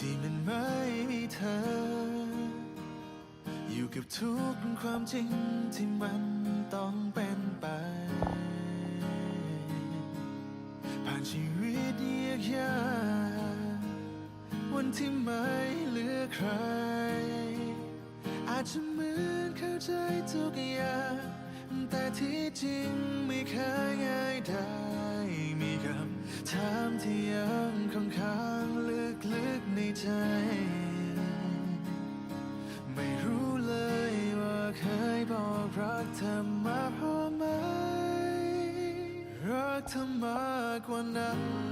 ที่มันไม่มีเธอ อยู่กับทุกความจริงที่มันต้องเป็นไป ผ่านชีวิตเยียกยาวันที่ไม่เหลือใคร อาจจะเหมือนเข้าใจทุกอย่าง เธอมาพอไหมรักเธอมากกว่านั้น